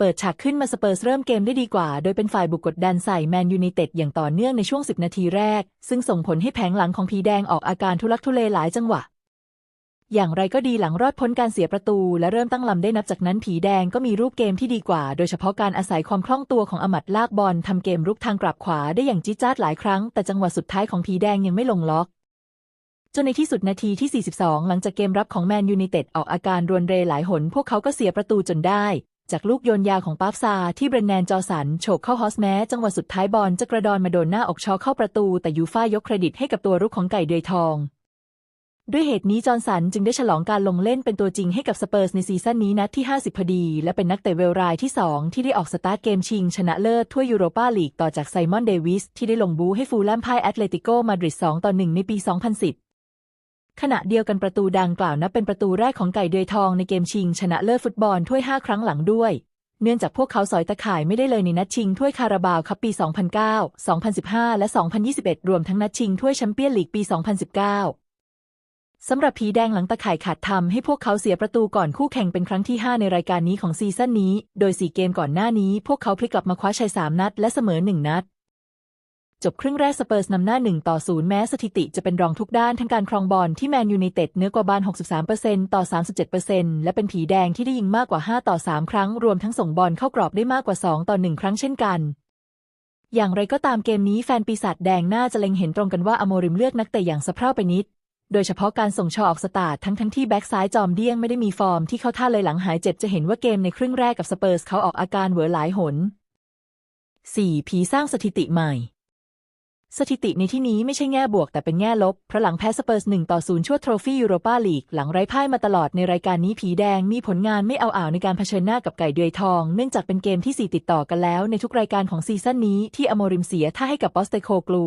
เปิดฉากขึ้นมาสเปอร์สเริ่มเกมได้ดีกว่า โดยเป็นฝ่ายบุกกดดันใส่แมนยูไนเต็ดอย่างต่อเนื่องในช่วง 10 นาทีแรก ซึ่งส่งผลให้แผงหลังของผีแดงออกอาการทุลักทุเลหลายจังหวะ อย่างไรก็ดีหลังรอดพ้นการเสียประตู และเริ่มตั้งลำได้นับจากนั้นผีแดงก็มีรูปเกมที่ดีกว่า โดยเฉพาะการอาศัยความคล่องตัวของอมัดลากบอลทำเกมรุกทางกลับขวาได้อย่างจิ๊ดจ๊าดหลายครั้ง แต่จังหวะสุดท้ายของผีแดงยังไม่ลงล็อกจนในที่สุดนาทีที่ 42 หลังจากเกมรับของแมนยูไนเต็ดออกอาการรวนเรหลายหน พวกเขาก็เสียประตูจนได้ จากลูกโยนยาของปาฟซาที่เบรนแนนจอสันโฉบเข้าฮอสแม้ จังหวะสุดท้ายบอลจะกระดอนมาโดนหน้าอกชอเข้าประตู แต่ยูฟ่ายกเครดิตให้กับตัวรุกของไก่เดือยทอง ด้วยเหตุนี้จอสันจึงได้ฉลองการลงเล่นเป็นตัวจริงให้กับสเปอร์สในซีซั่นนี้นัดที่ 50 พอดี และเป็นนักเตะเวลรายที่ 2 ที่ได้ออกสตาร์ทเกมชิง ชนะเลิศถ้วยยูโรปาลีกต่อจากไซมอนเดวิสที่ได้ลงบูให้ฟูลแลมพ่ายแอตเลติโกมาดริด2ต่อ1ในปี 2010 ขณะเดียวกันประตูดังกล่าวนับเป็นประตูแรกของไก่เดือยทองในเกมชิง ชนะเลิศฟุตบอลถ้วย 5 ครั้งหลังด้วย เนื่องจากพวกเขาสอยตะข่ายไม่ได้เลยในนัดชิงถ้วยคาราบาวคัพปี 2009 2015 และ 2021 รวมทั้งนัดชิงถ้วยแชมเปี้ยนลีกปี 2019 สำหรับผีแดงหลังตะข่ายขาดทำให้พวกเขาเสียประตูก่อนคู่แข่งเป็นครั้งที่ 5 ในรายการนี้ของซีซั่นนี้ โดย 4 เกมก่อนหน้านี้ พวกเขาพลิกกลับมาคว้าชัย 3 นัด และเสมอ 1 นัด จบครึ่งแรกสเปอร์สนำหน้า 1 ต่อ 0 แม้สถิติจะเป็นรองทุกด้านทั้งการครองบอลที่แมนยูไนเต็ดเนื้อกว่าบาน 63%ต่อ 37%และเป็นผีแดงที่ได้ยิงมากกว่า 5 ต่อ 3 ครั้ง รวมทั้งส่งบอลเข้ากรอบได้มากกว่า 2 ต่อ 1 ครั้งเช่นกัน อย่างไรก็ตามเกมนี้แฟนปีศาจแดงน่าจะเล็งเห็นตรงกันว่าอโมริมเลือกนักเตะอย่างสะเพร่าไปนิด โดยเฉพาะการส่งชอออกสตาร์ททั้งทั้งที่แบ็กซ้ายจอมเดี้ยงไม่ได้มีฟอร์มที่เข้าท่าเลยหลังหายเจ็บจะเห็นว่าเกมในครึ่งแรกกับสเปอร์สเขาออกอาการเหวอหลายหน 4. ผีสร้างสถิติใหม่ สถิติในที่นี้ไม่ใช่แง่บวกแต่เป็นแง่ลบ เพราะหลังแพ้สเปอร์สหนึ่งต่อศูนย์ชั่วโทรฟี่ยูโรปาลีก หลังไร้พ่ายมาตลอดในรายการนี้ผีแดงมีผลงานไม่เอาอ่าวในการเผชิญหน้ากับไก่เดือยทอง เนื่องจากเป็นเกมที่ 4 ติดต่อกันแล้วในทุกรายการของซีซั่นนี้ที่อโมริมเสียท่าให้กับปอสเตโคกลู